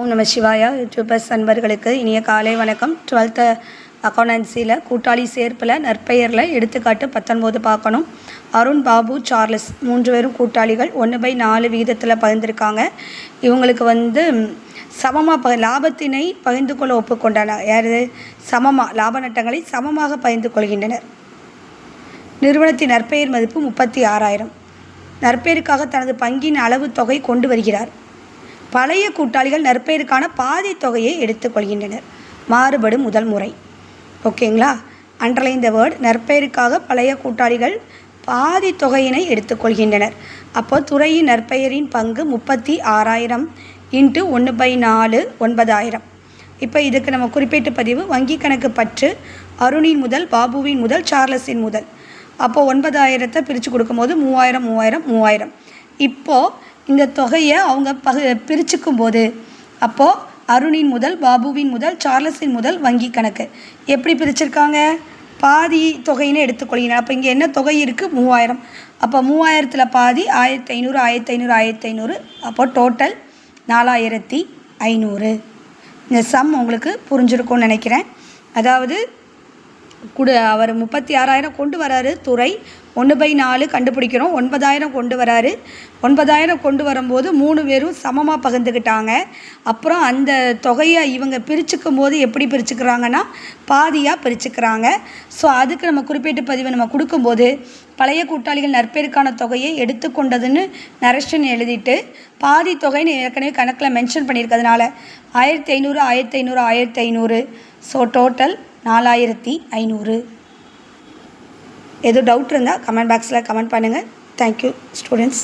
ஓம் நம சிவாயா. யூடியூபர்ஸ் அன்பர்களுக்கு இனிய காலை வணக்கம். டுவெல்த்து அக்கௌண்டன்சியில் கூட்டாளி சேர்ப்பில் நற்பெயரில் எடுத்துக்காட்டு பத்தொன்பது பார்க்கணும். அருண் பாபு சார்லஸ் மூன்று பேரும் கூட்டாளிகள். ஒன்று பை நாலு விகிதத்தில் பகிர்ந்திருக்காங்க. இவங்களுக்கு வந்து சமமாக ப லாபத்தினை பகிர்ந்து கொள்ள ஒப்புக்கொண்டனர் யார்? சமமாக லாப நட்டங்களை சமமாக பகிர்ந்து கொள்கின்றனர். நிறுவனத்தின் நற்பெயர் மதிப்பு முப்பத்தி ஆறாயிரம். நற்பெயருக்காக தனது பங்கின் அளவு தொகை கொண்டு வருகிறார். பழைய கூட்டாளிகள் நற்பெயருக்கான பாதி தொகையை எடுத்துக்கொள்கின்றனர் மாறுபடும் முதல் முறை. ஓகேங்களா? அண்டர்லைன் இந்த வேர்ட் நற்பெயருக்காக பழைய கூட்டாளிகள் பாதி தொகையினை எடுத்துக்கொள்கின்றனர் அப்போ துறையின் நற்பெயரின் பங்கு முப்பத்தி ஆறாயிரம் இன்ட்டு ஒன்று பை நாலு ஒன்பதாயிரம். இப்போ இதுக்கு நம்ம குறிப்பிட்ட பதிவு வங்கி கணக்கு பற்று அருணின் முதல் பாபுவின் முதல் சார்லஸின் முதல். அப்போது ஒன்பதாயிரத்தை பிரித்து கொடுக்கும்போது மூவாயிரம் மூவாயிரம் மூவாயிரம். இப்போது இந்த தொகையை அவங்க பகு பிரிச்சுக்கும் போது அப்போது அருணின் முதல் பாபுவின் முதல் சார்லஸின் முதல் வங்கி கணக்கு. எப்படி பிரிச்சிருக்காங்க? பாதி தொகைன்னு எடுத்துக்கொள்கிறேன் அப்போ இங்கே என்ன தொகை இருக்குது மூவாயிரம். அப்போ மூவாயிரத்தில் பாதி ஆயிரத்தி ஐநூறு ஆயிரத்தி ஐநூறு ஆயிரத்தி ஐநூறு அப்போ டோட்டல் நாலாயிரத்தி ஐநூறு. இந்த சம் உங்களுக்கு புரிஞ்சிருக்கும்னு நினைக்கிறேன். அதாவது குடு அவர் முப்பத்தி ஆறாயிரம் கொண்டு வராரு துறை. ஒன்று பை நாலு கண்டுபிடிக்கிறோம். ஒன்பதாயிரம் கொண்டு வராரு. ஒன்பதாயிரம் கொண்டு வரும்போது மூணு பேரும் சமமாக பகிர்ந்துக்கிட்டாங்க அப்புறம் அந்த தொகையை இவங்க பிரிச்சுக்கும் போது எப்படி பிரிச்சுக்கிறாங்கன்னா பாதியாக பிரிச்சுக்கிறாங்க. ஸோ அதுக்கு நம்ம குறிப்பிட்ட பதிவை நம்ம கொடுக்கும்போது பழைய கூட்டாளிகள் நற்பேருக்கான தொகையை எடுத்துக்கொண்டதுன்னு நரேஷன் எழுதிட்டு பாதி தொகைன்னு ஏற்கனவே கணக்கில் மென்ஷன் பண்ணியிருக்கிறதுனால ஆயிரத்தி ஐநூறு ஆயிரத்தி ஐநூறு ஆயிரத்தி ஐநூறு. ஸோ டோட்டல் நாலாயிரத்தி ஐநூறு. எதுவும் டவுட் இருந்தால் கமெண்ட் பாக்ஸில் கமெண்ட் பண்ணுங்கள் தேங்க்யூ ஸ்டூடெண்ட்ஸ்